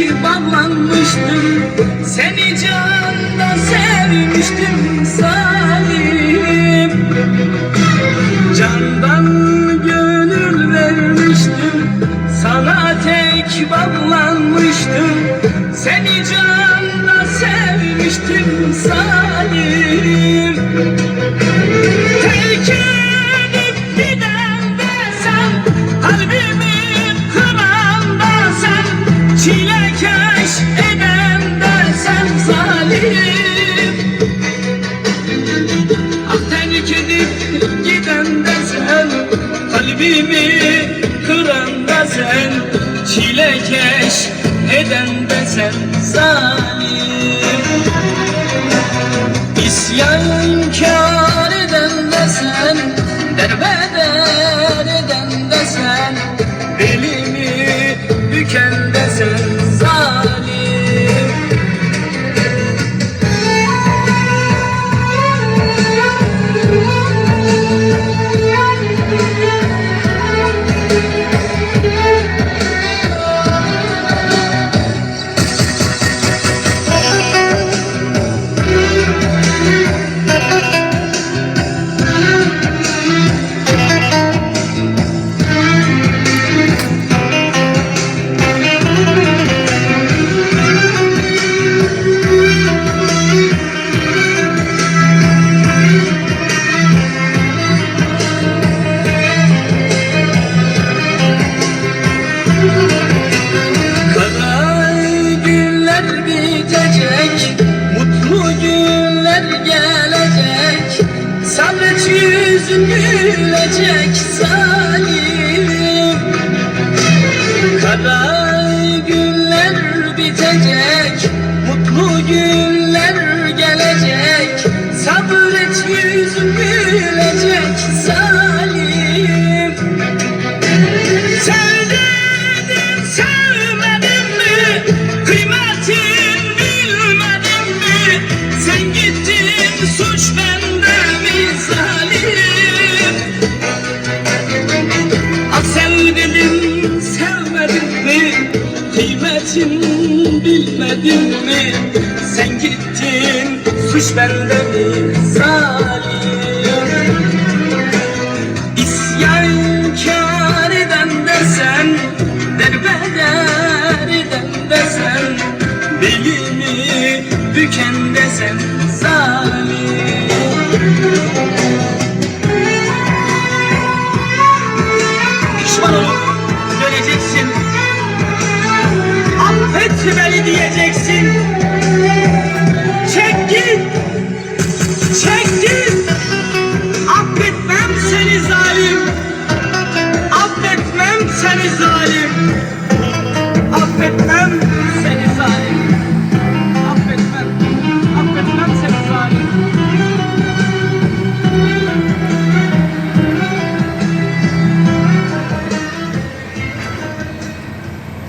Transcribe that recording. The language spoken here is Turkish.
bağlanmıştım. Seni candan sevmiştim zalim Candan gönül vermiştim. Sana tek bağlanmıştım. Seni candan sevmiştim zalim Çilekeş eden de sen zalim. İsyankar eden de Derbeder eden de sen Belimi büken yüzün gülecek zalim. Kara Kıymetin bilmedin mi? Sen gittin suç bende mi zalim? İsyankar eden de sen Derbeder eden de sen Belimi büken de sen zalim edeceksin